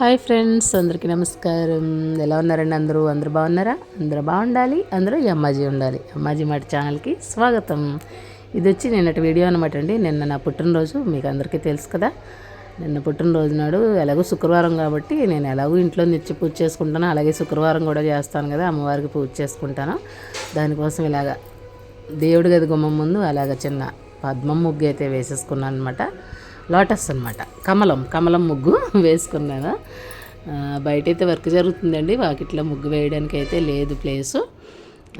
Hi friends అందరికీ నమస్కారం. ఎలా ఉన్నారండి అందరూ? అందరూ బాగున్నారా? అందరూ బాగుండాలి. అందరూ ఈ అమ్మాజీ ఉండాలి. అమ్మాజీ మాట ఛానల్కి స్వాగతం. ఇది వచ్చి నిన్నటి వీడియో అనమాట అండి. నిన్న నా పుట్టినరోజు మీకు అందరికీ తెలుసు కదా. నిన్న పుట్టినరోజు నాడు ఎలాగో శుక్రవారం కాబట్టి నేను ఎలాగో ఇంట్లో నిత్య పూజ చేసుకుంటాను అలాగే శుక్రవారం కూడా చేస్తాను కదా అమ్మవారికి పూజ చేసుకుంటాను. దానికోసం ఇలాగ దేవుడి గది గుమ్మం ముందు అలాగ చిన్న పద్మం ముగ్గు అయితే వేసేసుకున్నాను అనమాట లోటస్ అనమాట కమలం కమలం ముగ్గు వేసుకున్నాను. బయట అయితే వర్క్ జరుగుతుందండి. వాకిట్లో ముగ్గు వేయడానికి అయితే లేదు ప్లేసు.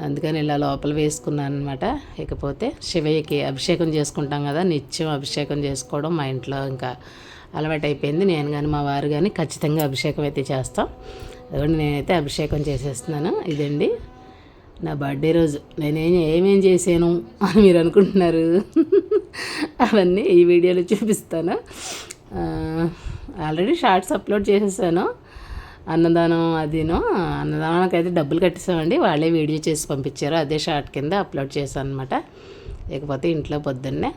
అందుకని ఇలా లోపల వేసుకున్నాను అనమాట ఇకపోతే శివయ్యకి అభిషేకం చేసుకుంటాం కదా నిత్యం అభిషేకం చేసుకోవడం మా ఇంట్లో ఇంకా అలవాటు అయిపోయింది నేను కానీ మా వారు కానీ ఖచ్చితంగా అభిషేకం అయితే చేస్తాం. అదొకటి నేనైతే అభిషేకం చేసేస్తున్నాను. ఇదండి నా బర్త్డే రోజు. నేనేం ఏమేం చేశాను అని మీరు అనుకుంటున్నారు? అవన్నీ ఈ వీడియోలో చూపిస్తాను. ఆల్రెడీ షార్ట్స్ అప్లోడ్ చేసేసాను. అన్నదానం అదిను. అన్నదానానికి అయితే డబ్బులు కట్టేసామండి. వాళ్ళే వీడియో చేసి పంపించారు. అదే షార్ట్ కింద అప్లోడ్ చేశాను అనమాట ఇకపోతే ఇంట్లో పొద్దున్నే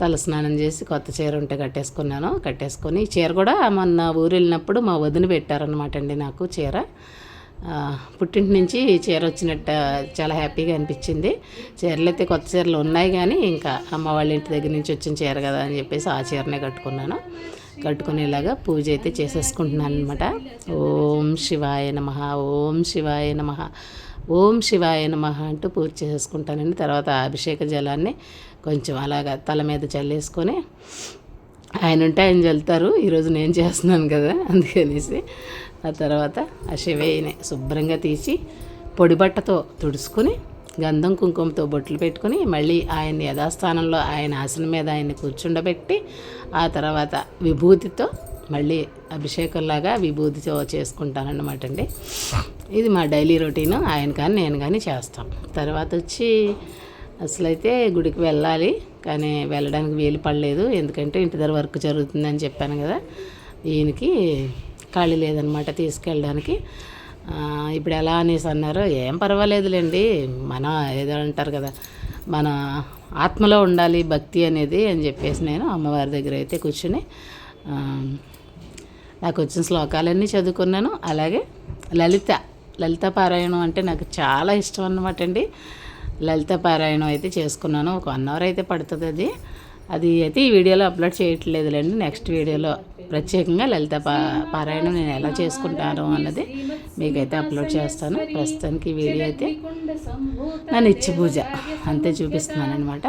తల స్నానం చేసి కొత్త చీర ఉంటే కట్టేసుకున్నాను. కట్టేసుకొని ఈ చీర కూడా మొన్న ఊరు వెళ్ళినప్పుడు మా వదిన పెట్టారనమాట అండి నాకు చీర. పుట్టింటి నుంచి చీర వచ్చినట్టు చాలా హ్యాపీగా అనిపించింది. చీరలు అయితే కొత్త చీరలు ఉన్నాయి కానీ ఇంకా అమ్మ వాళ్ళ ఇంటి దగ్గర నుంచి వచ్చిన చీర కదా అని చెప్పేసి ఆ చీరనే కట్టుకున్నాను. కట్టుకునేలాగా పూజ అయితే చేసేసుకుంటున్నాను అనమాట ఓం శివాయ నమ ఓం శివాయ నమ ఓం శివాయ నమ అంటూ పూజ చేసేసుకుంటానండి. తర్వాత అభిషేక జలాన్ని కొంచెం అలాగా తల మీద చల్లేసుకొని ఆయన ఉంటే ఆయన చల్లుతారు. ఈరోజు నేను చేస్తున్నాను కదా అందుకనేసి. ఆ తర్వాత ఆ శివయ్యని శుభ్రంగా తీసి పొడి బట్టతో గంధం కుంకుమతో బొట్లు పెట్టుకొని మళ్ళీ ఆయన్ని యథాస్థానంలో ఆయన ఆసనం మీద ఆయన్ని కూర్చుండబెట్టి ఆ తర్వాత విభూతితో మళ్ళీ అభిషేకంలాగా విభూతితో చేసుకుంటానన్నమాట అండి. ఇది మా డైలీ రొటీను. ఆయన కానీ నేను కానీ చేస్తాం. తర్వాత వచ్చి అసలైతే గుడికి వెళ్ళాలి కానీ వెళ్ళడానికి వీలు పడలేదు. ఎందుకంటే ఇంటి దగ్గర వర్క్ జరుగుతుందని చెప్పాను కదా. ఈయనకి ఖాళీ లేదనమాట తీసుకెళ్ళడానికి. ఇప్పుడు ఎలా అనేసి అన్నారు ఏం పర్వాలేదులేండి. మన ఏదో అంటారు కదా మన ఆత్మలో ఉండాలి భక్తి అనేది అని చెప్పేసి నేను అమ్మవారి దగ్గర అయితే కూర్చుని నాకు వచ్చిన శ్లోకాలన్నీ చదువుకున్నాను. అలాగే లలిత లలిత పారాయణం అంటే నాకు చాలా ఇష్టం అన్నమాట అండి. లలిత పారాయణం అయితే చేసుకున్నాను. ఒక వన్ అవర్ అయితే పడుతుంది అది. అది అయితే ఈ వీడియోలో అప్లోడ్ చేయట్లేదులేండి. నెక్స్ట్ వీడియోలో ప్రత్యేకంగా లలిత పా పారాయణం నేను ఎలా చేసుకుంటాను అన్నది మీకైతే అప్లోడ్ చేస్తాను. ప్రస్తుతానికి వీడియో అయితే నా నిత్య పూజ అంతే చూపిస్తున్నాను అనమాట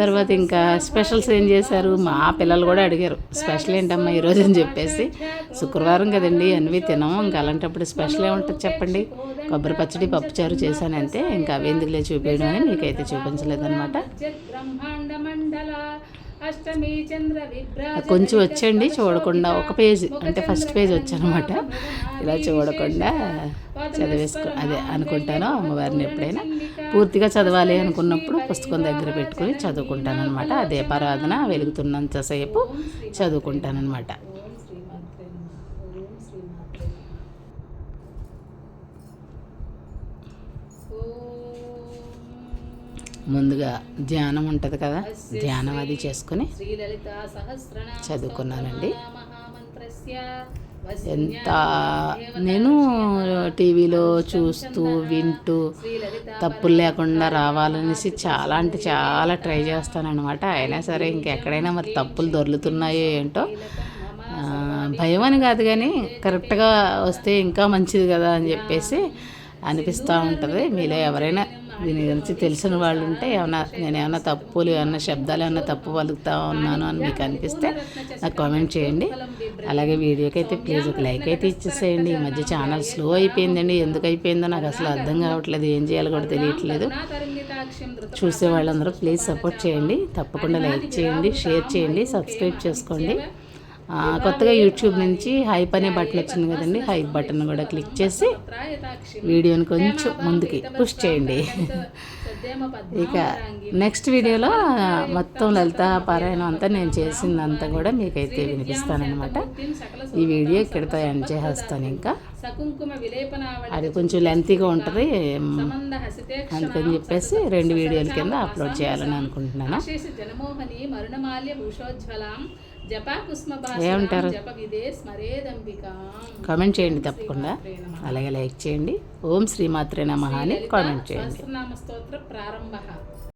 తర్వాత ఇంకా స్పెషల్స్ ఏం చేశారు? మా పిల్లలు కూడా అడిగారు. స్పెషల్ ఏంటమ్మా ఈరోజు అని చెప్పేసి. శుక్రవారం కదండి అన్వి తినము. ఇంకా అలాంటప్పుడు స్పెషల్ ఏముంటుంది చెప్పండి. కొబ్బరి పచ్చడి పప్పుచారు చేశాను అంతే. ఇంకా అవి ఎందుకులే చూపించడం అని మీకైతే చూపించలేదన్నమాట. కొంచెం వచ్చండి చూడకుండా ఒక పేజ్ అంటే ఫస్ట్ పేజ్ వచ్చానమాట. ఇలా చూడకుండా చదివేసుకో అదే అనుకుంటాను అమ్మవారిని ఎప్పుడైనా. పూర్తిగా చదవాలి అనుకున్నప్పుడు పుస్తకం దగ్గర పెట్టుకుని చదువుకుంటాను అనమాట ఆ దీపారాధన వెలుగుతున్నంతసేపు చదువుకుంటానమాట ముందుగా ధ్యానం ఉంటుంది కదా? ధ్యానం అది చేసుకుని చదువుకున్నానండి. ఎంత నేను టీవీలో చూస్తూ వింటూ తప్పులు లేకుండా రావాలనేసి చాలా అంటే చాలా ట్రై చేస్తానన్నమాట. అయినా సరే ఇంకెక్కడైనా మరి తప్పులు దొర్లుతున్నాయో ఏంటో? భయం అని కాదు కానీ కరెక్ట్గా వస్తే ఇంకా మంచిది కదా అని చెప్పేసి అనిపిస్తూ ఉంటుంది. మీలో ఎవరైనా దీని గురించి తెలిసిన వాళ్ళు ఉంటే ఏమైనా నేను ఏమైనా తప్పులు ఏమైనా శబ్దాలు ఏమైనా తప్పు పలుకుతా ఉన్నాను అని మీకు అనిపిస్తే నాకు కామెంట్ చేయండి. అలాగే వీడియోకి అయితే ప్లీజ్ ఒక లైక్ అయితే ఇచ్చేసేయండి. ఈ మధ్య ఛానల్ స్లో అయిపోయిందండి. ఎందుకు అయిపోయిందో నాకు అసలు అర్థం కావట్లేదు. ఏం చేయాలో కూడా తెలియట్లేదు. చూసే వాళ్ళందరూ ప్లీజ్ సపోర్ట్ చేయండి. తప్పకుండా లైక్ చేయండి షేర్ చేయండి సబ్స్క్రైబ్ చేసుకోండి. కొత్తగా యూట్యూబ్ నుంచి హైప్ అనే బటన్ వచ్చింది కదండి. హైప్ బటన్ కూడా క్లిక్ చేసి వీడియోని కొంచెం ముందుకి పుష్ చేయండి. ఇక నెక్స్ట్ వీడియోలో మొత్తం లలిత పారాయణం అంతా నేను చేసిందంతా కూడా మీకైతే వినిపిస్తానమాట ఈ వీడియో ఇక్కడితో ఎండ్ చేసేస్తాను ఇంకా. అది కొంచెం లెంతీగా ఉంటుంది. అందుకని చెప్పేసి రెండు వీడియోల కింద అప్లోడ్ చేయాలని అనుకుంటున్నాను. ఏమంటారు? కామెంట్ చేయండి తప్పకుండా. అలాగే లైక్ చేయండి. ఓం శ్రీమాత్రే నమః అని కామెంట్ చేయండి.